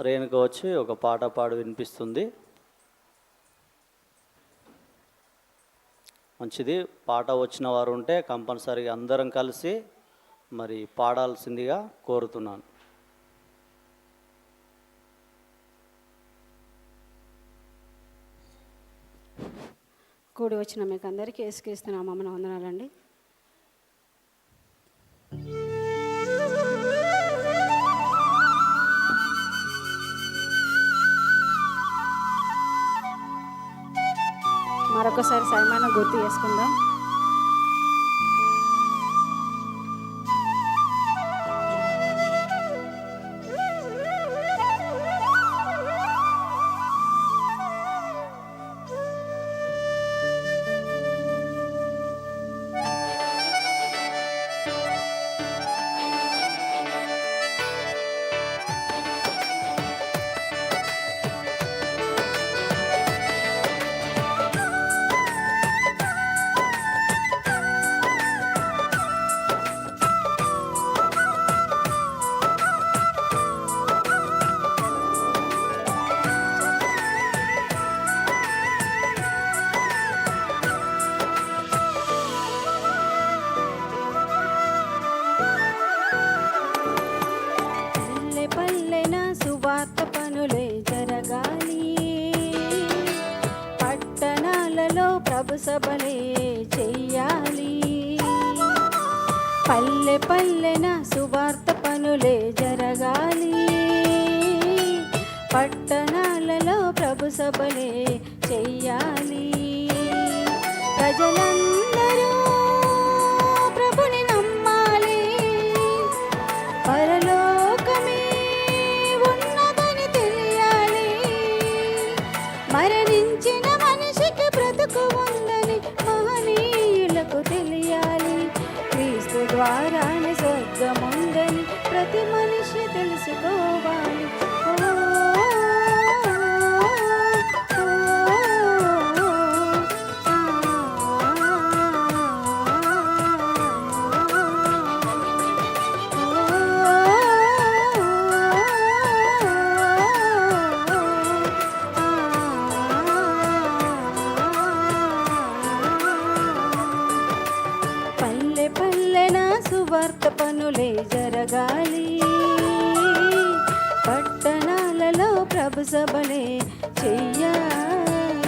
రేణుక వచ్చి ఒక పాట పాడి వినిపిస్తుంది. మంచిది. పాట వచ్చిన వారు ఉంటే కంపల్సరీగా అందరం కలిసి మరి పాడాల్సిందిగా కోరుతున్నాను. కూడి వచ్చిన మీకు అందరికీ ఏసుక్రీస్తున్నాం వందనాలండి. మరొకసారి సన్మానం గుర్తు చేసుకుందాం. పట్టణాలలో ప్రభు సభలే చెయ్యాలి. పల్లె పల్లెన సువార్త పనులే జరగాలి. పట్టణాలలో ప్రభు సభలే చెయ్యాలి. ప్రజలందరూ క్రీస్తు పనులే జరగాలి. పట్టణాలలో ప్రభు సభలే చెయ్యాలి.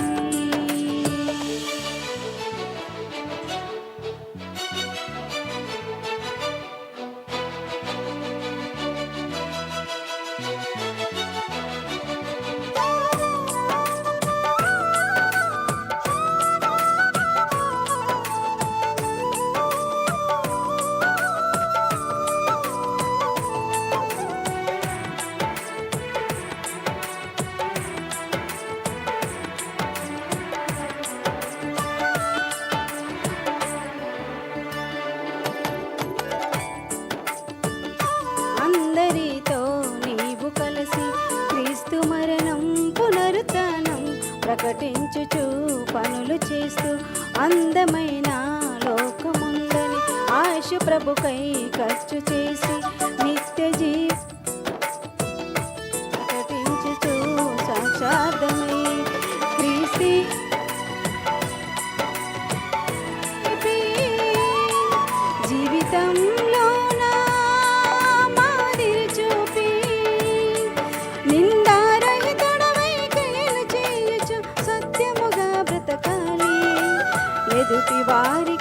క్రీస్తు మరణం పునరుత్నం ప్రకటించుచు పనులు చేస్తూ అందమైన లోకముందని ఆశ ప్రభుకై ఖర్చు చేసి నిత్య జీవి ದುತಿವಾರಿ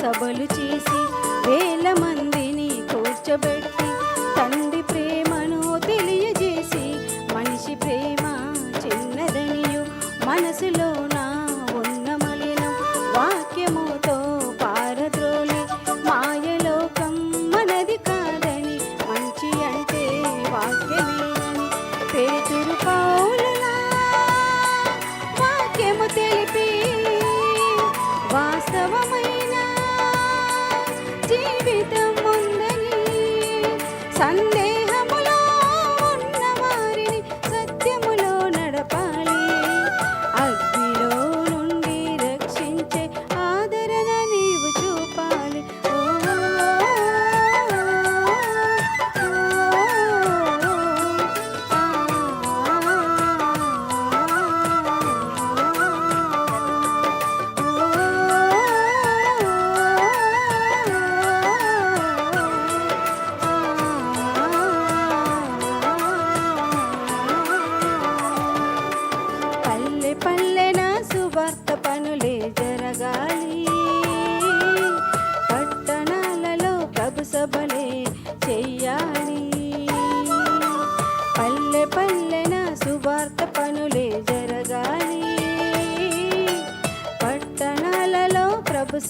సభలు చేసి వేల మందిని కూర్చోబెట్టి తండ్రి 三年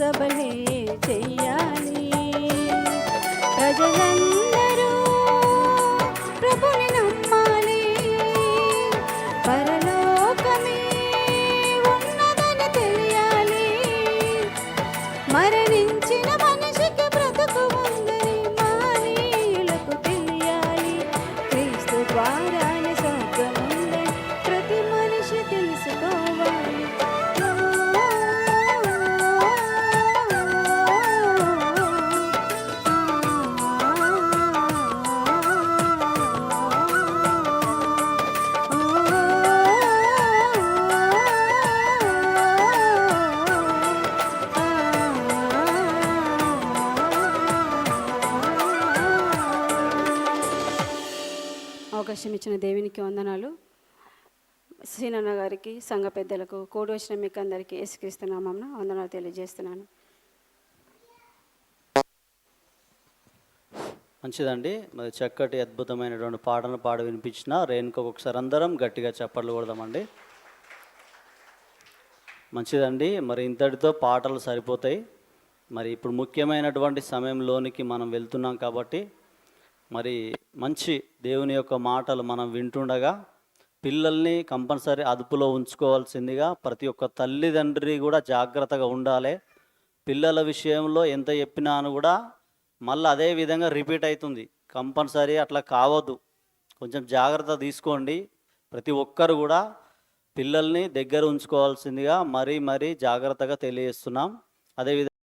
ప్రభు ఇచ్చిన దేవునికి వందనాలు. సీనన్న గారికి సంఘ పెద్దలకు కోడి వచ్చిన మీకు అందరికీ యేసుక్రీస్తునామం వందనాలు తెలియజేస్తున్నాను. మంచిదండి. మరి చక్కటి అద్భుతమైనటువంటి పాటను పాడ వినిపించిన రేణుకు ఒకసారి అందరం గట్టిగా చప్పట్లు కొడదామండి. మంచిదండి. మరి ఇంతటితో పాటలు సరిపోతాయి. మరి ఇప్పుడు ముఖ్యమైనటువంటి సమయంలోనికి మనం వెళ్తున్నాం కాబట్టి మరి మంచి దేవుని యొక్క మాటలు మనం వింటుండగా పిల్లల్ని కంపల్సరీ అదుపులో ఉంచుకోవాల్సిందిగా ప్రతి ఒక్క తల్లిదండ్రి కూడా జాగ్రత్తగా ఉండాలి. పిల్లల విషయంలో ఎంత చెప్పినా అని కూడా మళ్ళీ అదే విధంగా రిపీట్ అవుతుంది. కంపల్సరీ అట్లా కావద్దు. కొంచెం జాగ్రత్త తీసుకోండి. ప్రతి ఒక్కరు కూడా పిల్లల్ని దగ్గర ఉంచుకోవాల్సిందిగా మరీ మరీ జాగ్రత్తగా తెలియజేస్తున్నాం. అదేవిధంగా